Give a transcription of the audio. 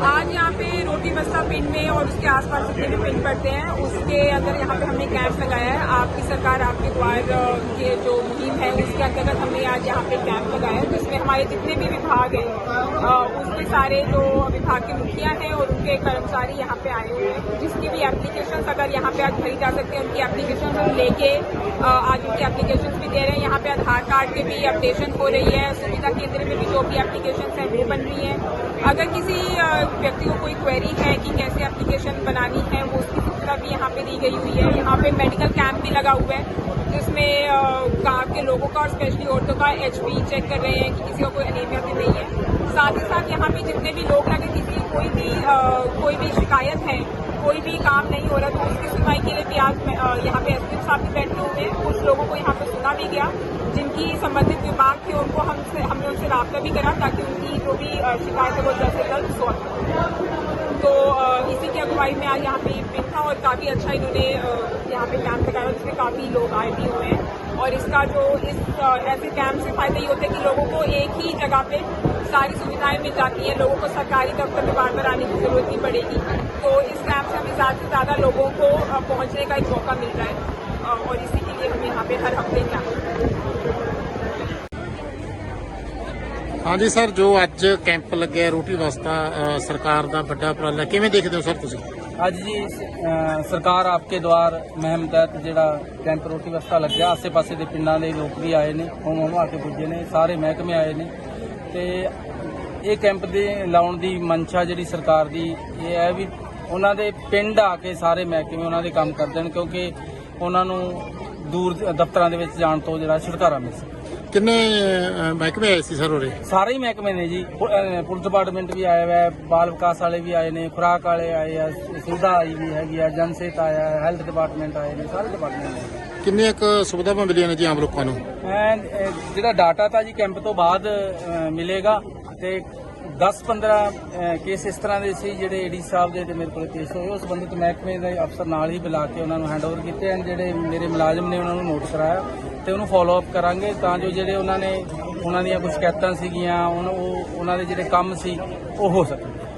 आज यहाँ पे रोटी बस्ता पिंड में और उसके आसपास जितने भी पिंड पड़ते हैं, उसके अंदर यहाँ पे हमने कैंप लगाया है। आपकी सरकार, आपके द्वार के जो मुहिम है, उसके अंतर्गत हमने आज यहाँ पे कैंप लगाया है तो इसमें हमारे जितने भी विभाग हैं अ, सारे जो विभाग के मुखिया हैं और उनके कर्मचारी यहाँ पे आए हुए हैं। जिसकी भी एप्लीकेशन अगर यहाँ पे आज भरी जा सकती है उनकी एप्लीकेशन हम लेके आज उनकी एप्लीकेशन भी दे रहे हैं। यहाँ पे आधार कार्ड के भी अपडेशन हो रही है सुविधा केंद्र में भी जो भी एप्लीकेशन है वो बन रही है। अगर किसी व्यक्ति को कोई क्वेरी है कि कैसे एप्लीकेशन बनानी है वो उसकी सूचना भी यहाँ पे दी गई हुई है। यहाँ पे मेडिकल कैंप भी लगा हुआ है जिसमें गाँव के लोगों का और स्पेशली औरतों का एचबी चेक कर रहे हैं कि किसी को कोई अनेमिया भी नहीं है। साथ ही साथ यहाँ पे जितने भी लोग अगर किसी कोई भी आ, कोई भी शिकायत है कोई भी काम नहीं हो रहा तो उसकी सुनवाई के लिए भी आज यहाँ पे एस साहब भी बैठे हुए हैं। कुछ लोगों को यहाँ पे सुना भी गया जिनकी संबंधित विभाग थे उनको हमसे हमने उनसे रब्ता भी करा ताकि उनकी जो भी शिकायत है वो जल्द से जल्द सॉल्व अगुवाई में आज यहाँ पे पिन था और काफ़ी अच्छा इन्होंने यहाँ पे कैंप लगाया जिसमें काफ़ी लोग आए भी हुए हैं। और इसका जो इस ऐसे कैंप से फ़ायदा ये होता है कि लोगों को एक ही जगह पे सारी सुविधाएँ मिल जाती हैं। लोगों को सरकारी दफ्तर में बार बार आने की ज़रूरत नहीं पड़ेगी। तो इस कैंप से हमें ज़्यादा से ज़्यादा लोगों को पहुँचने का एक मौका मिल रहा है। और इसी के लिए हम यहाँ पे हर हफ़्ते कैंप ਹਾਂਜੀ ਸਰ ਜੋ ਅੱਜ ਕੈਂਪ ਲੱਗਿਆ ਰੋਟੀ ਵਾਸਤਾ ਸਰਕਾਰ ਦਾ ਵੱਡਾ ਉਪਰਾਲਾ ਕਿਵੇਂ ਦੇਖਦੇ ਹੋ ਸਰ ਤੁਸੀਂ? ਅੱਜ ਜੀ ਅ, ਸਰਕਾਰ ਆਪਕੇ ਦੁਆਰ ਮੁਹਿੰਮ ਤਹਿਤ ਜਿਹੜਾ ਕੈਂਪ ਰੋਟੀ ਵਸਤਾ ਲੱਗਿਆ ਆਸੇ-ਪਾਸੇ ਦੇ ਪਿੰਡਾਂ ਦੇ ਲੋਕ ਵੀ ਆਏ ਨੇ ਹੋਮ ਹੋਮ ਆ ਕੇ ਪੁੱਜੇ ਨੇ ਸਾਰੇ ਮਹਿਕਮੇ ਆਏ ਨੇ। ਤੇ ਇਹ ਕੈਂਪ ਦੇ ਲਾਉਣ ਦੀ ਮਨਸ਼ਾ ਜਿਹੜੀ ਸਰਕਾਰ ਦੀ ਇਹ ਹੈ ਵੀ ਉਹਨਾਂ ਦੇ ਪਿੰਡ ਆ ਕੇ ਸਾਰੇ ਮਹਿਕਮੇ ਉਹਨਾਂ ਦੇ ਕੰਮ ਕਰ ਦੇਣ ਕਿਉਂਕਿ ਉਹਨਾਂ ਨੂੰ ਦੂਰ ਦਫ਼ਤਰਾਂ ਦੇ ਵਿੱਚ ਜਾਣ ਤੋਂ ਜਿਹੜਾ ਛੁਟਕਾਰਾ ਮਿਲ ਸਕੇ। ਕਿੰਨੇ ਮਹਿਕਮੇ ਆਏ ਸੀ ਸਰ ਉਰੇ? ਸਾਰੇ ਹੀ ਮਹਿਕਮੇ ਨੇ ਜੀ। ਪੁ- ਅਹ ਪੁਲਿਸ ਡਿਪਾਰਟਮੈਂਟ ਵੀ ਆਇਆ ਹੋਇਆ ਹੈ ਬਾਲ ਵਿਕਾਸ ਵਾਲੇ ਵੀ ਆਏ ਨੇ ਖੁਰਾਕ ਵਾਲੇ ਆਏ ਆ ਸੁਵਿਧਾ ਆਈ ਵੀ ਹੈਗੀ ਆ ਜਨਸੇਤ ਆਇਆ ਹੈ ਹੈਲਥ ਡਿਪਾਰਟਮੈਂਟ ਆਏ ਨੇ ਸਾਰੇ ਡਿਪਾਰਟਮੈਂਟ ਨੇ। ਕਿੰਨੀਆਂ ਕੁ ਸੁਵਿਧਾਵਾਂ ਮਿਲੀਆਂ ਨੇ ਜੀ ਆਮ ਲੋਕਾਂ ਨੂੰ? ਐਂਡ ਅਹ, ਜਿਹੜਾ ਡਾਟਾ ਤਾਂ ਜੀ ਕੈਂਪ ਤੋਂ ਬਾਅਦ ਅਹ, ਮਿਲੇਗਾ ਤੇ 10-15 ਕੇਸ ਇਸ ਤਰ੍ਹਾਂ ਦੇ ਸੀ ਜਿਹੜੇ ਏਡੀ ਸਾਹਿਬ ਦੇ ਤੇ ਮੇਰੇ ਕੋਲ ਕੇਸ ਹੋਏ ਉਸ ਸੰਬੰਧਿਤ ਮਹਿਕਮੇ ਦੇ ਅਫਸਰ ਨਾਲ ਹੀ ਬੁਲਾ ਕੇ ਉਹਨਾਂ ਨੂੰ ਹੈਂਡਓਵਰ ਕੀਤੇ ਐਂਡ ਜਿਹੜੇ ਮੇਰੇ ਮੁਲਾਜ਼ਮ ਨੇ ਉਹਨਾਂ ਨੂੰ ਨੋਟ ਕਰਾਇਆ। ਤੇ ਉਹਨੂੰ ਫਾਲੋ ਅਪ ਕਰਾਂਗੇ ਤਾਂ ਜੋ ਜਿਹੜੇ ਉਹਨਾਂ ਨੇ ਉਹਨਾਂ ਦੀਆਂ ਕੁਝ ਸ਼ਿਕਾਇਤਾਂ ਸੀਗੀਆਂ, ਉਹਨਾਂ ਉਹ ਉਹਨਾਂ ਦੇ ਜਿਹੜੇ ਕੰਮ ਸੀ, ਉਹ ਹੋ ਸਕਣ।